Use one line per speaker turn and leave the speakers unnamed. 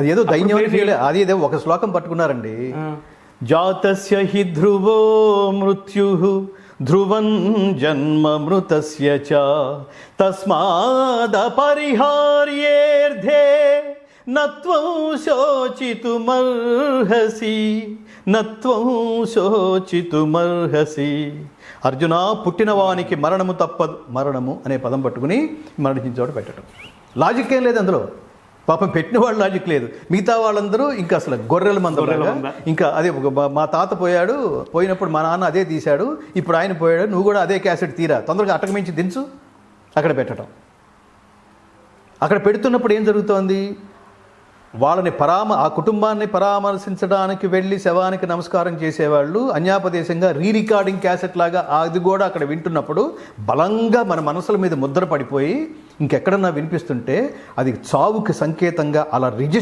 అది ఏదో దైన్యమైన ఫీల్ అది ఏదో ఒక శ్లోకం పట్టుకున్నారండి. జాతస్య హి ధ్రువో మృత్యు ధ్రువం జన్మ మృతస్య చ. తస్మాదపరిహార్యేర్ధే నత్వం శోచితుమర్హసి నత్వం శోచితుమర్హసి. అర్జున పుట్టిన వానికి మరణము తప్పదు. మరణము అనే పదం పట్టుకుని మరణించిన చోట పెట్టడం లాజిక్ ఏం లేదు అందులో. పాపం పెట్టిన వాళ్ళు లాజిక్ లేదు. మిగతా వాళ్ళందరూ ఇంకా అసలు గొర్రెల మంద. ఇంకా అదే మా- తాత పోయాడు పోయినప్పుడు మా నాన్న అదే తీశాడు ఇప్పుడు ఆయన పోయాడు నువ్వు కూడా అదే క్యాసెట్ తీరా. తొందరగా అటకమించి దించు అక్కడ పెట్టడం. అక్కడ పెడుతున్నప్పుడు ఏం జరుగుతోంది? వాళ్ళని పరామ ఆ కుటుంబాన్ని పరామర్శించడానికి వెళ్ళి శవానికి నమస్కారం చేసేవాళ్ళు. అన్యాపదేశంగా రీ రికార్డింగ్ క్యాసెట్ లాగా అది కూడా అక్కడ వింటున్నప్పుడు బలంగా మన మనసుల మీద ముద్ర పడిపోయి ఇంకెక్కడన్నా వినిపిస్తుంటే అది చావుకి సంకేతంగా అలా రిజిస్టర్